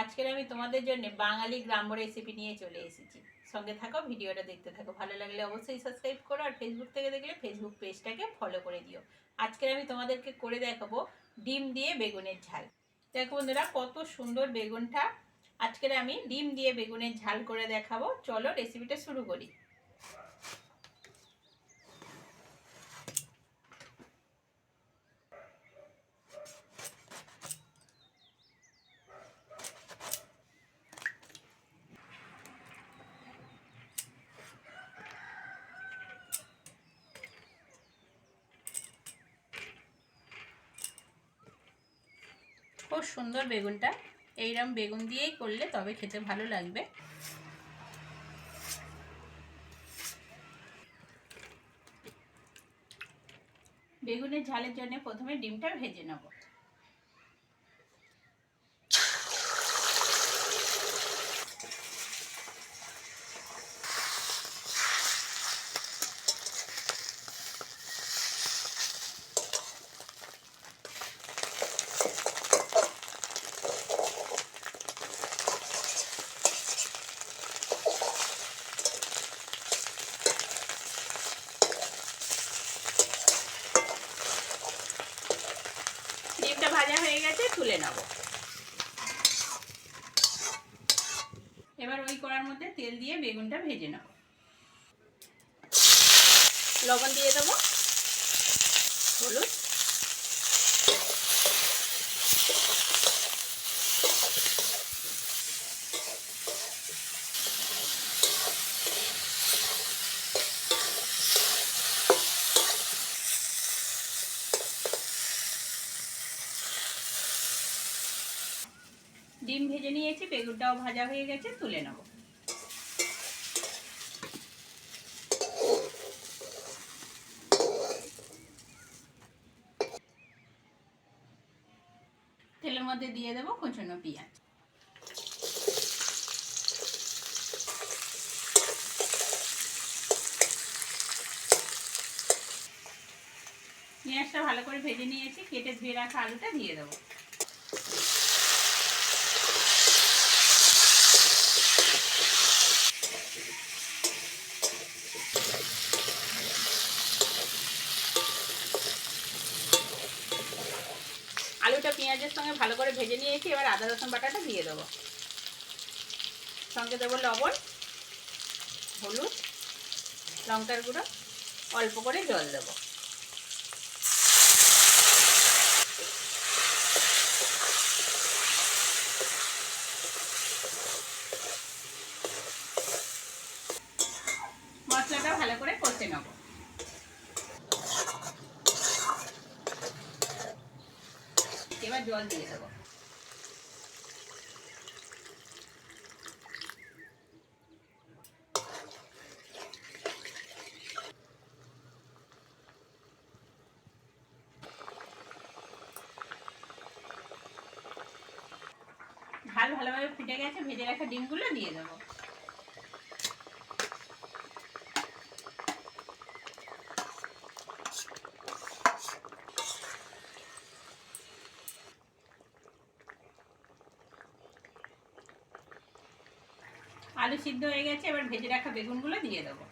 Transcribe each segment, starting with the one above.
আজকের আমি তোমাদের জন্য বাঙালি গ্রাম্য রেসিপি নিয়ে চলে এসেছি। সঙ্গে থাকো, ভিডিওটা দেখতে থাকো। ভালো লাগলে অবশ্যই সাবস্ক্রাইব করো আর ফেসবুক থেকে দেখলে ফেসবুক পেজটাকে ফলো করে দিও। আজকের আমি তোমাদেরকে করে দেখাবো ডিম দিয়ে বেগুনের ঝাল। দেখো বন্ধুরা, কত সুন্দর বেগুনটা। আজকের আমি ডিম দিয়ে বেগুনের ঝাল করে দেখাবো। চলো রেসিপিটা শুরু করি। খুব সুন্দর বেগুনটা। এইরকম বেগুন দিয়েই করলে তবে খেতে ভালো লাগবে। বেগুনের ঝালের জন্য প্রথমে ডিমটা ভেজে নেব ডিমটা ভাজা হয়ে গেছে, তুলে নেব। এবার ওই কড়ার মধ্যে তেল দিয়ে বেগুনটা ভেজে নেব। লবণ দিয়ে দেবো, হলুদ ডিম ভেজে নিয়েছি, বেগুনটাও ভাজা হয়ে গেছে, তুলে নেব। তেলের মধ্যে দিয়ে দেবো কুচনো পেঁয়াজ। পেঁয়াজটা ভালো করে ভেজে নিয়েছি, কেটে ধুয়ে রাখা আলুটা দিয়ে দেবো আলুটা পেঁয়াজের সঙ্গে ভালো করে ভেজে নিয়েছি, এবার আদা, রসুন বাটাটা দিয়ে দেবো। সঙ্গে দেবো লবণ, হলুদ, লঙ্কার গুঁড়ো, অল্প করে জল দেবো। মশলাটা ভালো করে কষে নেব। এবার জল দিয়ে দেবো। ঝাল ভালোভাবে ফুটে গেছে ভেজে রাখা ডিমগুলো দিয়ে দেবো। আলু সিদ্ধ হয়ে গেছে, এবার ভেজে রাখা বেগুনগুলো দিয়ে দেবো।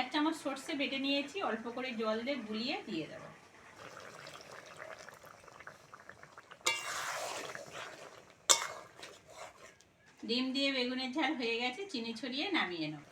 এক চামচ সর্ষে বেটে নিয়েছি, অল্প করে জল দিয়ে গুলিয়ে দিয়ে দেবো। ডিম দিয়ে বেগুনের ঝাল হয়ে গেছে, চিনি ছড়িয়ে নামিয়ে নেব।